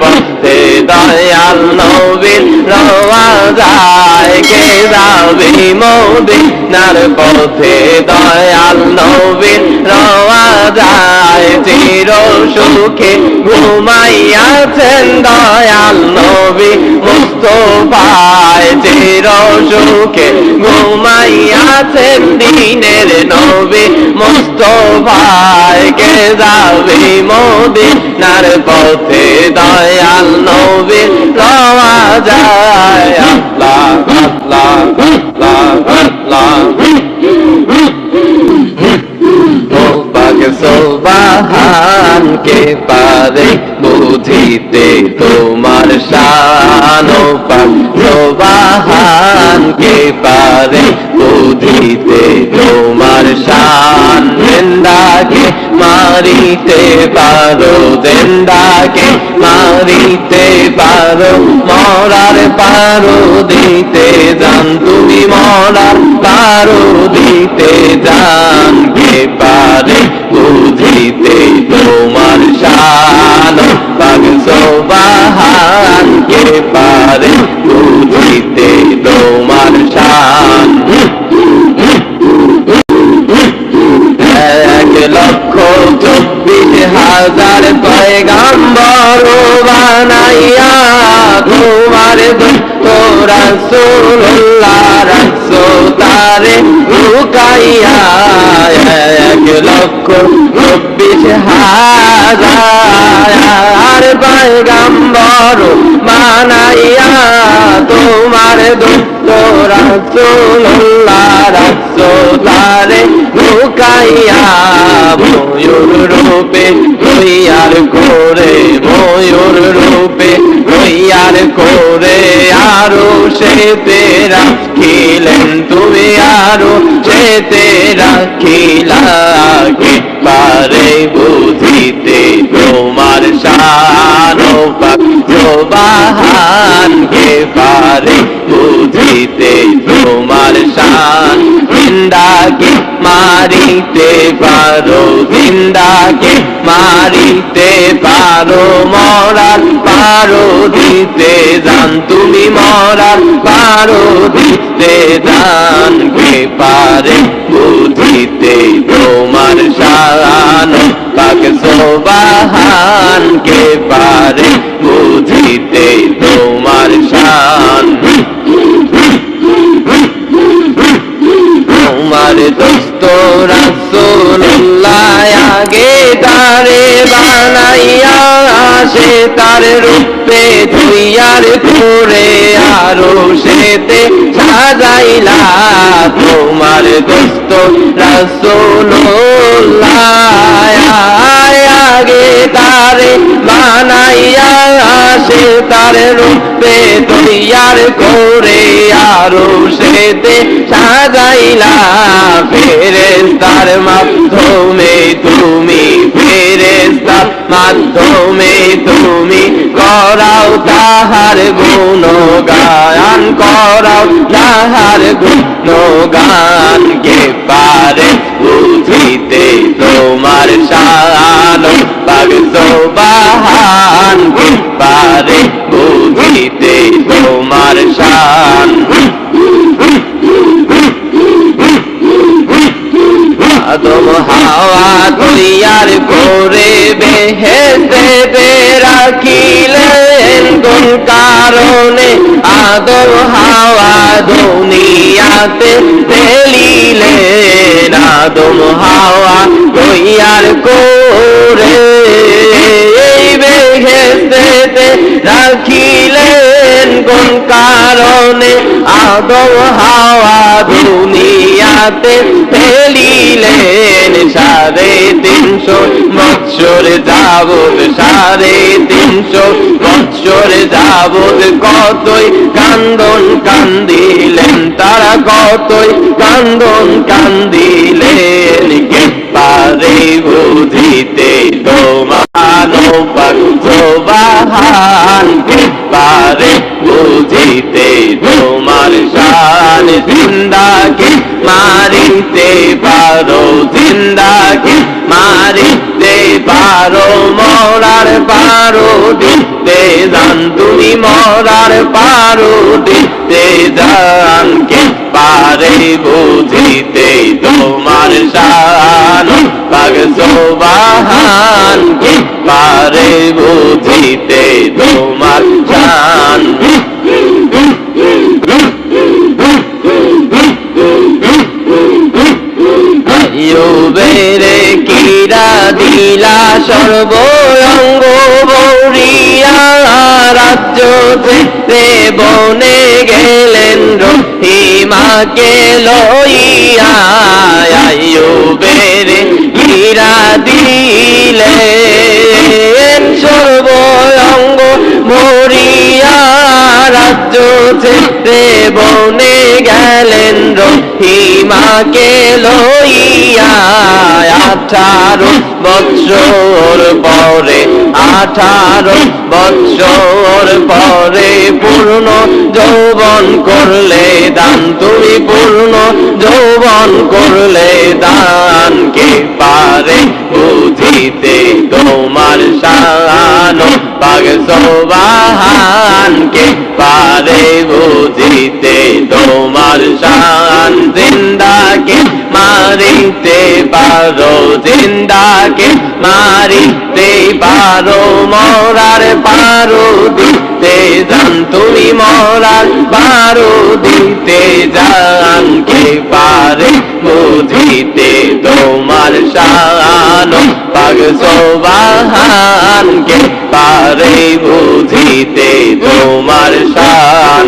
পথে দয়াল নবীর রওয়া যায় কে যাবে মদিনার পথে দয়াল নবীর রওয়া যায় চির সুখে ঘুমাইয়াছেন দয়াল নবী, মুস্তফায় চির সুখে ঘুমাইয়াছেন দিনের নবী, মুস্তফায় কে যাবে মদিনার পথে দয়াল নবী, রওয়া যায়। কে পারে বুঝিতে তোমার শান ও কে পারে বুঝিতে তোমার শান জিন্দাকে মারিতে পারো জিন্দাকে মারিতে পারো, মরার পারো দিতে জান তুমি মরার পারো দিতে জান কে পারে বুঝিতে তোমার শান পাগ সোবাহান কে পারে বুঝিতে তোমার শান। এক লক্ষ চব্বিশ হাজার পয়গাম্বর বানাইয়া তোমার তোরা সোল্লাহ রাখছো তারে লুকাইয়া এক লক্ষ হাজার পয়গাম্বর বানাইয়া তোমার তোরা সোল্লাহ রাখছো লুকাইয়া ময়ূর রূপে তৈয়ার করে, ময়ূর রূপে তৈয়ার করে আরও সেতে রাখিলেন তুমি, আরও সে সেতে রাখিলাকে পারে বুঝিতে তোমার শান কে পারে। বুঝিতে তোমার শান জিন্দাকে মারিতে পারো, জিন্দাকে মারিতে পারো, মরার পারো দিতে জান তুমি মরার পারো দিতে। জান কে পারে বুঝিতে তোমার শান পাক সোবাহান কে পারে বুঝিতে তোমার শান তোমার দোস্ত রাসূলুল্লাহ আগে তারে সে তার রূপে আর করে আরও সেতে সাজাইলা তোমার দোস্ত রাসূলুল্লাহ। আগে তারে, বানাইয়া সে তার রূপে তৈয়ার করে আরও সেতে সাজাইলা ফেরেস্তার মাধ্যমে তুমি ফেরেস্তার মাধ্যমে তুমি করাও তাহার গুণ গান করাও তাহার গুণ গান বাহান পারে বুঝিতে তোমার শান আদম তৈয়ার করে বেহেতে রাখিলেন কোন কারণে আদম হাওয়া দুনিয়াতে ফেলিলেন আদম হাওয়া তৈয়ার করে। বেহেতে রাখিলেন কোন কারণে আদম হাওয়া দুনিয়াতে ফেলিলেন সাড়ে তিনশো বৎসর যাবত সাড়ে তিনশো বৎসর যাবত কতই কান্দন কান্দিলেন, তারা কতই কান্দন কান্দিলেন কে পারে বুঝিতে তোমার বাহান কে পারে বুঝিতে তোমার শান জিন্দাকে মারিতে পারো জিন্দাকে মারিতে পারো মর মরার পারো দিতে যান তুমি মরার পারো দিতে যান কে পারে পাগ সোবাহান পারে বুঝিতে তোমার শান বেরে কিরা দিলা সর্বঙ্গ বৌরিয়া রাজ্য থেকে বনে গেলেন রহিমাকে লইয়া। আয়ু বেরে কিরা দিলেন সর্বঙ্গ মরিয়া রাজ্য থেকে বনে গেলেন রহিমাকে লইয়া। আঠারো বৎসর পরে, আঠারো বৎসর পরে পূর্ণ যৌবন করলে দান, তুমি পূর্ণ যৌবন করলে দান কে পারে বুঝিতে? তোমার শান পাগ সোবাহান কে পারে বুঝিতে? তোমার শান জিন্দাকে মারিতে পারো? জিন্দাকে মারিতে পারো মরার পারো দিতে যান তুমি মরার পারো দিতে যান কে পারে বুঝিতে তোমার শান। পাগ সোবাহান কে পারে বুঝিতে তোমার শান।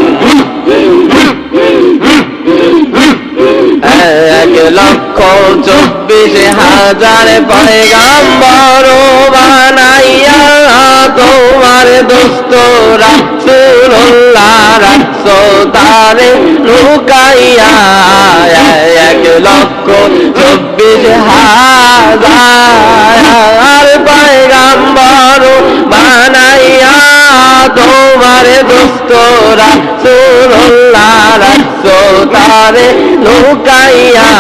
লক্ষ চব্বিশ হাজার পয়গাম্বর বানাইয়া তোমার দোস্ত রাসুল্লাহ রাখছ তারে লুকাইয়া এক লক্ষ চব্বিশ হাজার পয়গাম্বর বানাইয়া তোমার দোস্ত রাসুল্লাহ তারে লুকাইয়া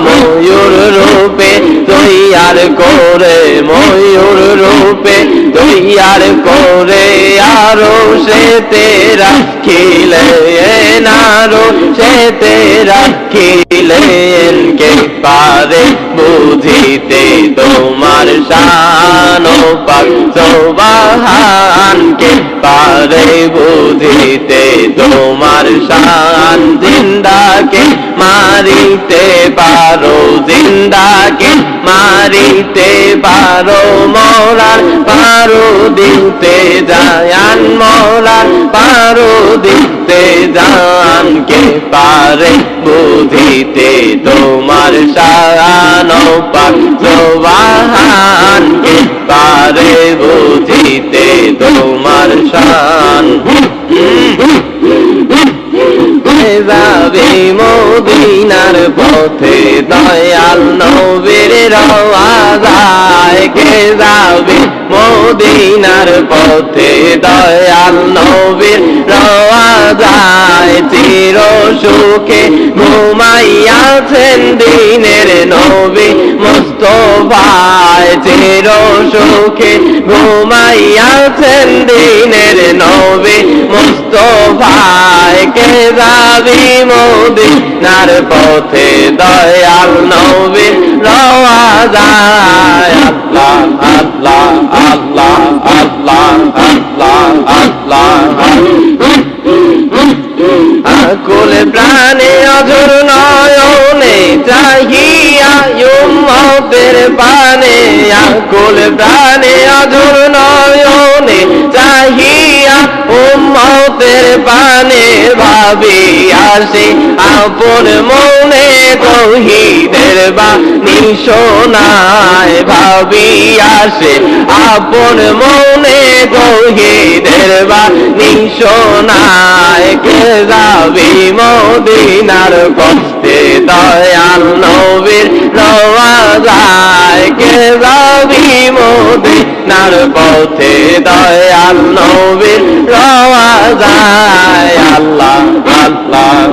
ময়ূর রূপে তৈয়ার করে, ময়ূর রূপে তৈয়ার করে, আরও সে তেরা খিলে নারো সে তেরা খিলেন কে পারে বুঝিতে তোমার শান পাক সোবাহান পারে বুঝিতে, তোমার শান জিন্দাকে মারিতে পারো, জিন্দাকে মারিতে পারো, মরার পারো দিতে যায়ান মরার পারো দিতে। যান কে পারে বুঝিতে তোমার শান পাক সোবাহান কে পারে বুঝিতে তোমার শান যাবে মদিনার পথে দয়াল নবীর রওয়াজায় কে যাবে মদিনার পথে দয়াল নবীর রওয়াজায় চির সুখে ঘুমাইয়াছেন দিনের নবী মুস্তফায়। চির সুখে ঘুমাইয়াছেন দিনের নবী মুস্তফায়। কে যাবি মদিনার পথে দয়াল নবীর রওয়াজায় আল্লাহ আল্লাহ আল্লাহ আল্লাহ আল্লাহ আল্লাহ আকুল প্রাণে অধুর নয়নে চাহিয়া উম্মতের পানে আকুল প্রাণে অধুর নয়নে চাহিয়া উম্মতের পানে ভাবি আসে, আপন মনে তহিদের বা নিশোনায় ভাবি আসে, আপন মনে তহিদের বা নিশোনায় কে যাবি মদিনার কষ্টে দয়াল নবীর রওয়াজায় কে যাবি মদিনার পথে দয়াল নবীর রওয়াজায়। আল্লাহ আল্লাহ।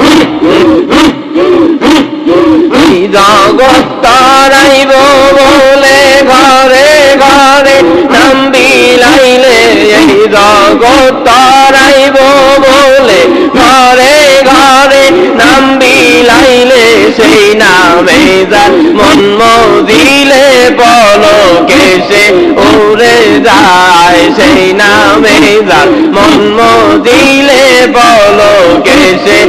জগৎ তরাইব বলে ঘরে ঘরে নামবি তরাইব বলে ঘরে ঘরে নাম বিলাইলে সেই নামে যার মন দিলে বলো কেসে উড়ে যায়, সেই নামে যার মন দিলে উড়ে যায়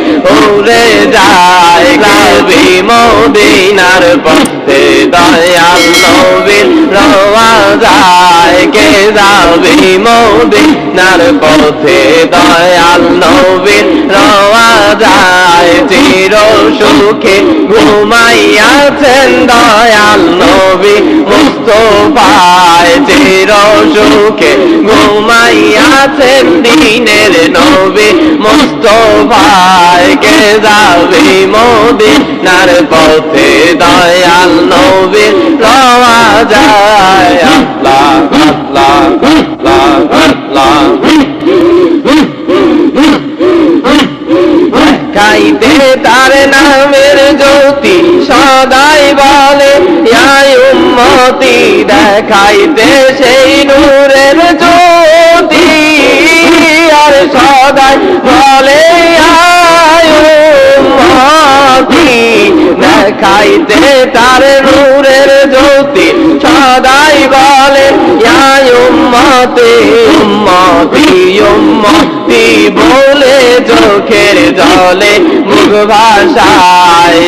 লাভি মদিনার পথে দয়াল নবীর রওয়া যায়। কে যাবে মদিনার পথে দয়াল নবীর রওয়া যায়। চির সুখে ঘুমাইয়াছেন দয়াল নবী মুস্তফায় চির সুখে ঘুমাইয়াছেন দিনের নবী। মুস্তফায় কে যাবি মদিনার পথে দয়াল নবী? রওয়া যায় আল্লাহ আল্লাহ আল্লাহ খাইতে তার নামের জ্যোতি সদাই বলে উম্মতি দেখাইতে সেই নূরের জ্যোতি। আর সদাই বলে আয় দেখাইতে তার নূরের জ্যোতি, সদাই বলে উম্মতি উম্মতি বলে চোখের জলে মুখ ভাষায়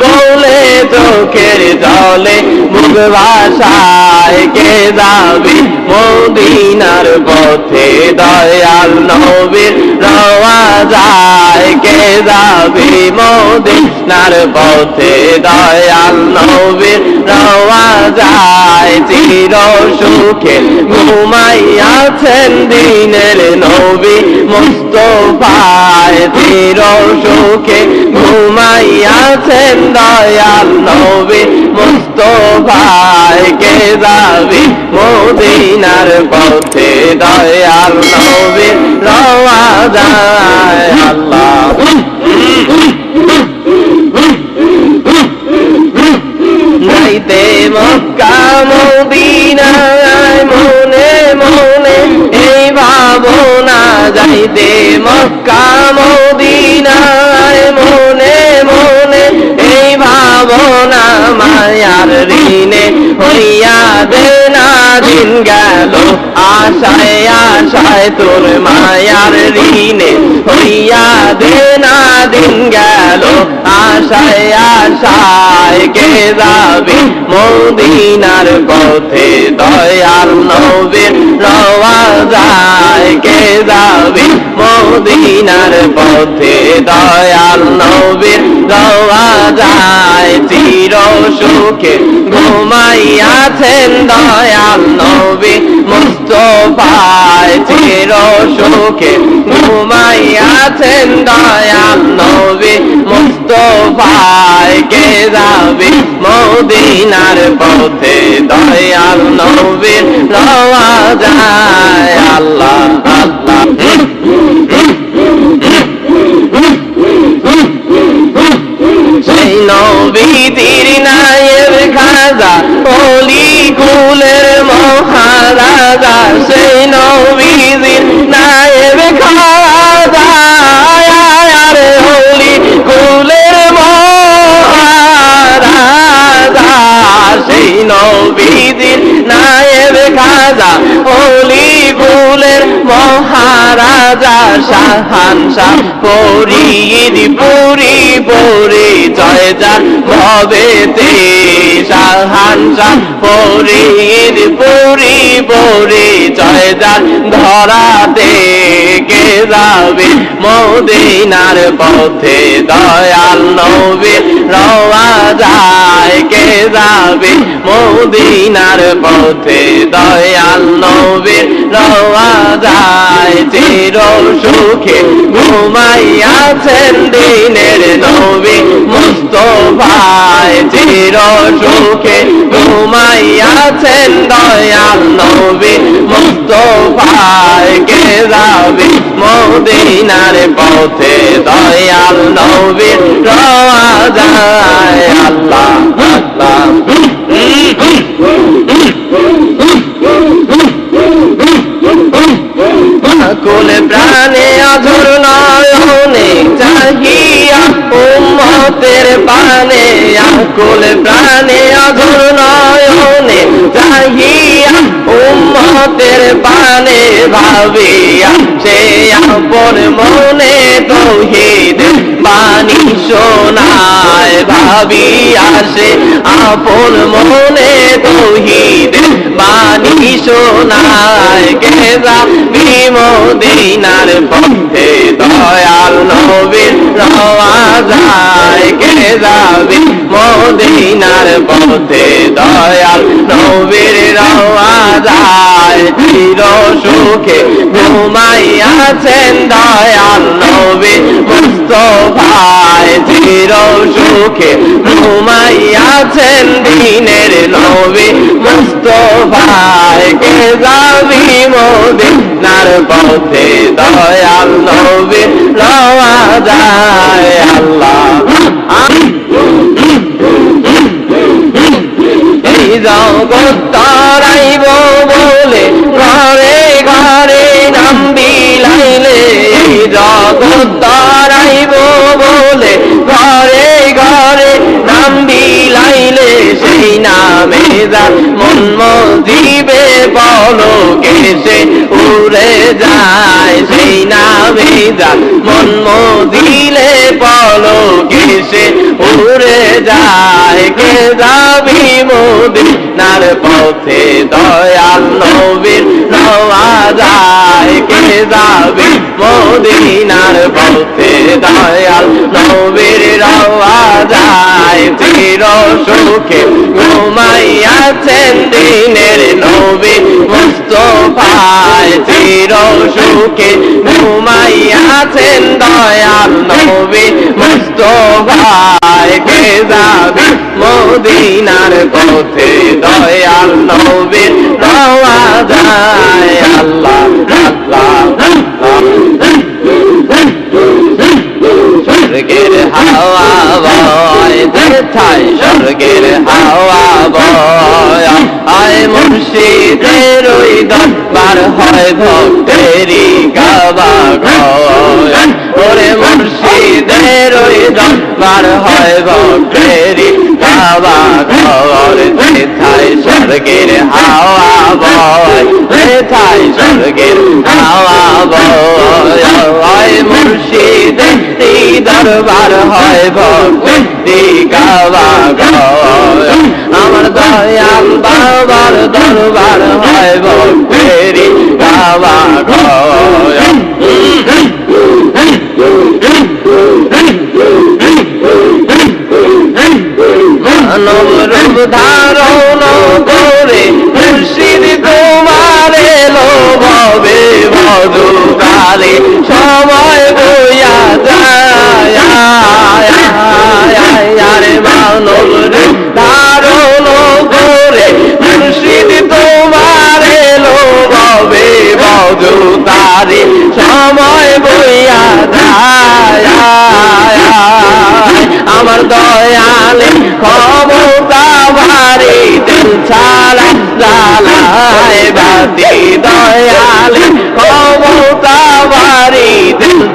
বলে চোখের জলে মুখ ভাষায় কে যাবি মদিনার পথে, দয়াল নবীর রওয়া যায় কে যাবি মদিনার পথে দয়াল নবীর রওয়া যায় চির সুখে ঘুমাইয়াছেন দিনের নবী মুস্তফায়। চির সুখে ঘুমাইয়াছেন দয়াল নবী মুস্তফায়। কে যাবি মদিনার পথে দয়াল নবী? রওয়া যায় আল্লাহ। নাইতে মক্কা মদিনায় মনে মনে এই ভাবনা যাইতে মক্কা মদিনায় মনে মনে এই ভাবনা মায়ার ঋণে হইয়া দে না দিন গেল। আশায় আশায় তোর মায়ার ঋণে হইয়া দে না দিন গেল। আশায় আশায় কে যাবে? মদিনার পথে দয়াল নবীর রওয়া কে যাবে? মদিনার পথে দয়াল নবীর রওয়া যায়, চির সুখে ঘুমাইয়াছেন দয়াল নবী মুস্তফায়, চির সুখে ঘুমাইয়াছেন দয়াল নবী মুস্তফায়। কে যাবে মদিনার পথে দয়াল নবীর রওয়া যায়? আল্লাহ আল্লাহ। সেই নবীতির নায়ের খাজা, অলি কুলের মহারাজা। সেই নবীজির নায়ের খাজা, আরে অলি কুলের মহারাজা। সেই নবীজির নায়ের খাজা, অলি কুলের মহারাজা শাহান শাহ পরিদ পুরি পরি জয় যার ভবেতে শাহান শাহ পরিদ পুরি পরি জয় যার ধরাতে কে যাবে মদিনার পথে। দয়াল নবীর রওয়া যায় কে যাবে? মদিনার পথে দয়াল নবীর রওয়া যায় চির সুখে ঘুমাইয়াছেন দিনের নবী মুস্তফায়। চির সুখে ঘুমাইয়াছেন দয়াল নবী মুস্তফায়। কে যাবে? মদিনার পথে দয়াল নবীর রওয়া আল্লাহ আল্লাহ। কোলে প্রাণে অধর নয়নে চাহিয়া উম্মতের পানে কোলে প্রাণে অধর নয়নে চাহিয়া উম্মতের পানে ভাবিয়া সে আপন মনে তৌহিদ বাণী শোনায়, ভাবিয়া সে আপন মনে তৌহিদ বাণী শোনায় কেদা যাবি মদিনার পথে দয়াল নবীর রওয়া যায় কে যাবি মদিনার পথে? দয়াল নবীর রওয়া যায় চির সুখে ঘুমাইয়াছেন দয়াল নবী মুস্তফায়। চির সুখে ঘুমাইয়াছেন দিনের নবী মুস্তফায়। কে যাবি মদিনার পথে? দয়াল নবী রওয়া যায়, আল্লাহ। এই জগৎ বলে, ঘরে ঘরে নাম বিলাইলে। এই জগৎ তরাইব বলে, ঘরে ঘরে নাম বিলাইলে। সেই নামে যা মন মজিবে বলো, কেসে উড়ে যায়। সেই নামে যা মন মজিলে বলো কেসে উড়ে যায়? কে যাবি মদিনার পথে দয়াল নবীর নওয়া যায়? কে যাবি মদিনার পথে দয়াল নবীর রওয়া যায়? চির সুখে ঘুমাইয়াছেন দিনের নবী মুস্তফায়। চির সুখে ঘুমাইয়াছেন দয়াল নবী মুস্তফায় কে যাবি? মদিনার পথে দয়াল নবী রওয়া যায় আল্লাহ আল্লাহ। স্বর্গের হাওয়া বয় স্বর্গের হাওয়া বয়। আয় মুর্শিদের ওই দরবার হয় ভক্তেরি গাবা গয়। ওরে মুর্শিদের ওই দরবার হয় ভক্তেরি গাবা ঘর যেথায় স্বর্গের হাওয়া বয় যেথায় স্বর্গের হাওয়া বয় আয় মুর্শিদের দরবার হয় ভক্তি গাওয়া গয় আমার দয়াল বাবার দরবার হয় ভক্তেরি গাওয়া গয় রূপ ধারণ করে মুর্শিদ তোমার এলো ভবে মধুকালে সময় বইয়া যায় আরে মানব ধারণ করে মুর্শিদ তোমার এলো ভবে মধুকালে সময় বইয়া যায় আমার দয়ালে জ্বালায় বাতি দয়ালে ক্ষমতা বাড়ি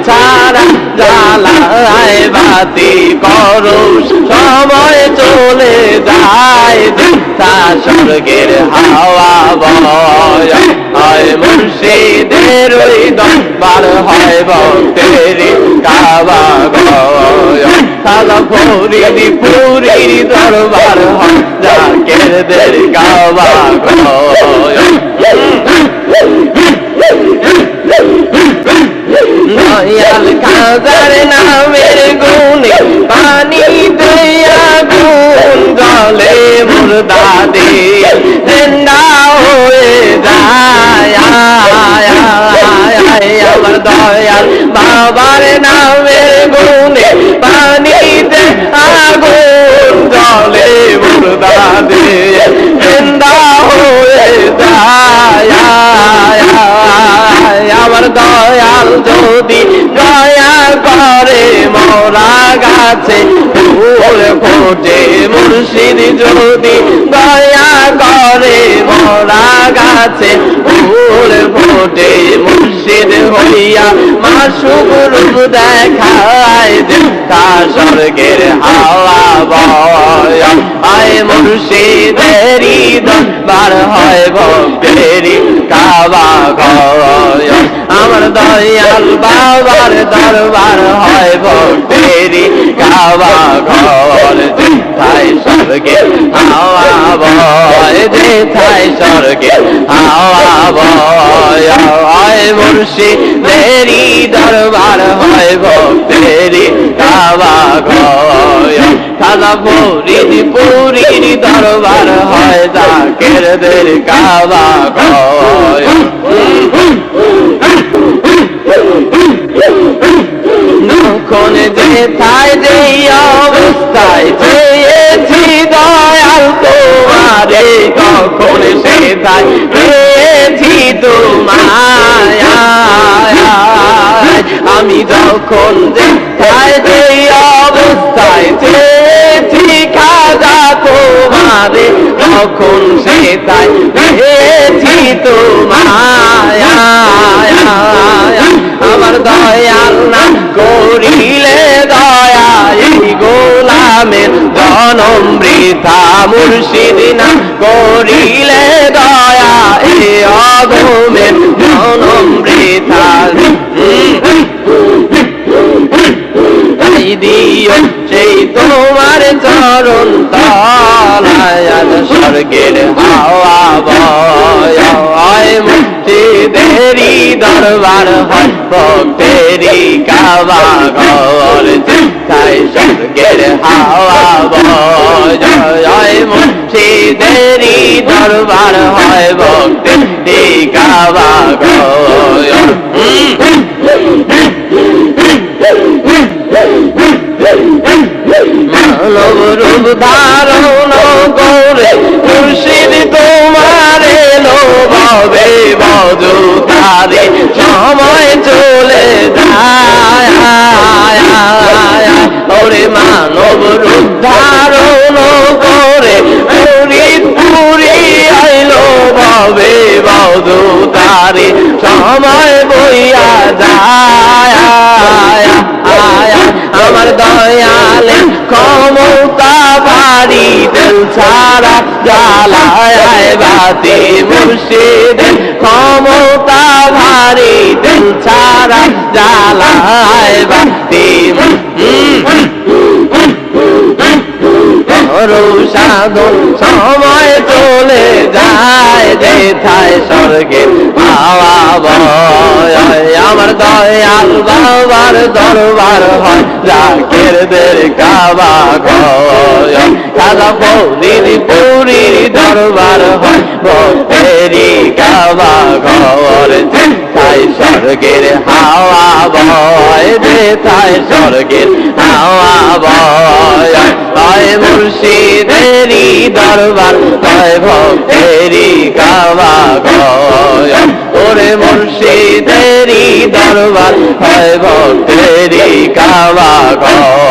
ছাড়া জ্বালায় বাতি করো, সময় চলে যায় তা স্বর্গের হাওয়া বয়। হয় মুর্শিদের ওই দরবার, হয় ভক্তেরি কাবা গয়। সাদা ফরিদি পুরীর দরবার হয়, জাকেরদের কাবা গয়। আমার দয়াল বাবার নামের গুণে পানিতে আগুন জলে মুর্দা হয়ে আমার দয়াল যদি দয়া করে মরা গাছে ফুল ফোটে মুর্শিদ যদি দয়া করে মরা গাছে ফুল ফোটে মুর্শিদ হইয়া মাসুক রূপ দেখায় দেবতা স্বর্গের হাওয়া বয়। আয় মুর্শিদেরই দরবার হয় ভক্তেরই কাবা গয় আমার দয়াল বাবার দরবার হয় ভক্তেরই কাবা ঘর। যেথায় স্বর্গে হাওয়া বয়, যেথায় স্বর্গে হাওয়া বয়। হয় মুর্শিদেরই দরবার হয় ভক্তেরই কাবা ঘর খাজা ফরিদ পুরীর দরবার হয় জাকেরদের কাবা ঘর যখন যেথায় যে অবস্থায় চেয়েছি দয়াল তোমারে, কখন সেথায় পেয়েছি তোমায় আমি যখন তোমারে, তখন সেথায় পেয়েছি তোমায়। আমার দয়াল না করিলে দয়া এই গোলামের জনম বৃথা মুর্শিদ না করিলে দয়া এ অধমের চরণ তলায় স্বর্গের হাওয়া বয় মুক্তিদেরই দরবার হয় ভক্তেরই কাবা ঘর তাই স্বর্গের হাওয়া বয় মুক্তিদেরই দরবার হয় ভক্তেরই কাবা ঘর। মানব রূপ ধারণ করে বজু তারে সময় চলে যায় ওরে মানব রূপ ধারণ করে আইলো ভবে বজু তারে সময় বইয়া যায় আমার দয়ালে ক্ষমতা বাড়ি ছাড়া জ্বালায় বাতি মুর্শিদ। ক্ষমতা ভারী ছাড়া জ্বালায় বাতি সাধন সময় চলে যায় যে থায় স্বর্গে পাওয়া আমার দয়াল বাবার দরবার হয়। জাকেরদের কাবা পুরীর দরবার হয়। কাবা ঘর তাই স্বর্গের হাওয়া বয় তাই স্বর্গের হাওয়া বয় হয় মুর্শিদেরই দরবার হয় ভক্তেরি কাবা গয় ওরে মুর্শিদেরি দরবার হয় ভক্তেরি কাবা ঘয়